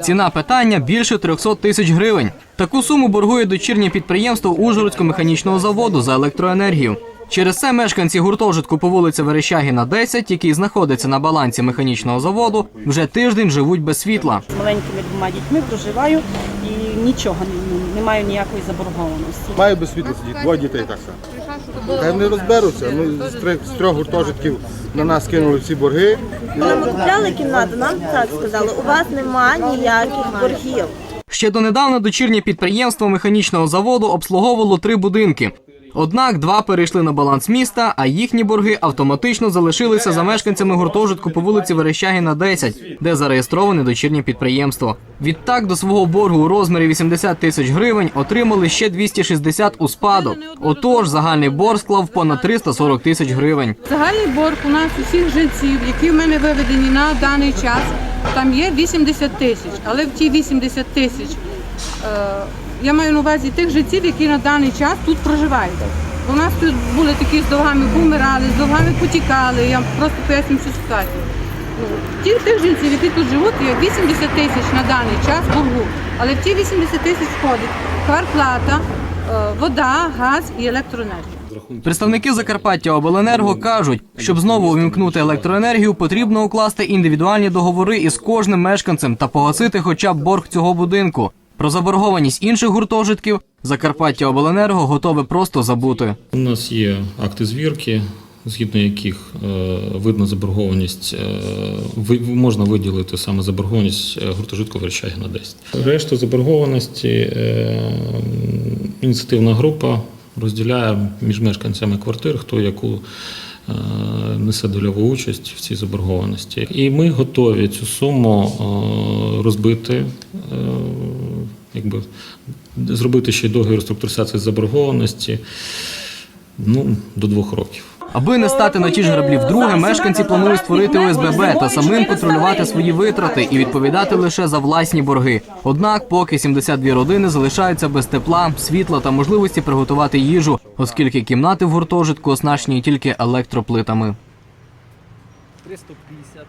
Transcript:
Ціна питання більше 300 тисяч гривень. Таку суму боргує дочірнє підприємство Ужгородського механічного заводу за електроенергію. Через це мешканці гуртожитку по вулиці Верещагіна, 10, який знаходиться на балансі механічного заводу, вже тиждень живуть без світла. З маленькими двома дітьми проживаю і нічого не, не маю ніякої заборгованості. Маю без світла сидіти, двоє дітей так само. Хай вони розберуться. Ну, з, трьох, з трьох гуртожитків на нас кинули всі борги. Коли ми купляли кімнату, нам так сказали, у вас нема ніяких боргів. Ще донедавна дочірнє підприємство механічного заводу обслуговувало три будинки. Однак два перейшли на баланс міста, а їхні борги автоматично залишилися за мешканцями гуртожитку по вулиці Верещагіна, 10, де зареєстроване дочірнє підприємство. Відтак до свого боргу у розмірі 80 тисяч гривень отримали ще 260 у спадок. Отож, загальний борг склав понад 340 тисяч гривень. Загальний борг у нас усіх жильців, які в мене виведені на даний час, там є 80 тисяч. Але в ті 80 тисяч е, я маю на увазі тих жильців, які на даний час тут проживають. У нас тут були такі з довгами помирали, з довгами потікали. Я просто поясню цю ситуацію. Ну, ті тих жильців, які тут живуть, є 80 тисяч на даний час боргу. Але в ті 80 тисяч входить квартплата, е, вода, газ і електроенергія. Представники Закарпаття Обленерго кажуть, щоб знову увімкнути електроенергію, потрібно укласти індивідуальні договори із кожним мешканцем та погасити хоча б борг цього будинку. Про заборгованість інших гуртожитків Закарпаття Обленерго готове просто забути. У нас є акти звірки, згідно яких е, видно заборгованість, е, ви- можна виділити саме заборгованість е, гуртожитку Верещагіна 10. Решту заборгованості ініціативна група розділяє між мешканцями квартир, хто яку несе дольову участь в цій заборгованості. І ми готові цю суму розбити. Якби зробити ще й договір реструктуризації заборгованості ну, до двох років. Аби не стати на ті ж граблі вдруге, мешканці планують створити ОСББ та самим контролювати свої витрати і відповідати лише за власні борги. Однак, поки 72 родини залишаються без тепла, світла та можливості приготувати їжу, оскільки кімнати в гуртожитку оснащені тільки електроплитами. 350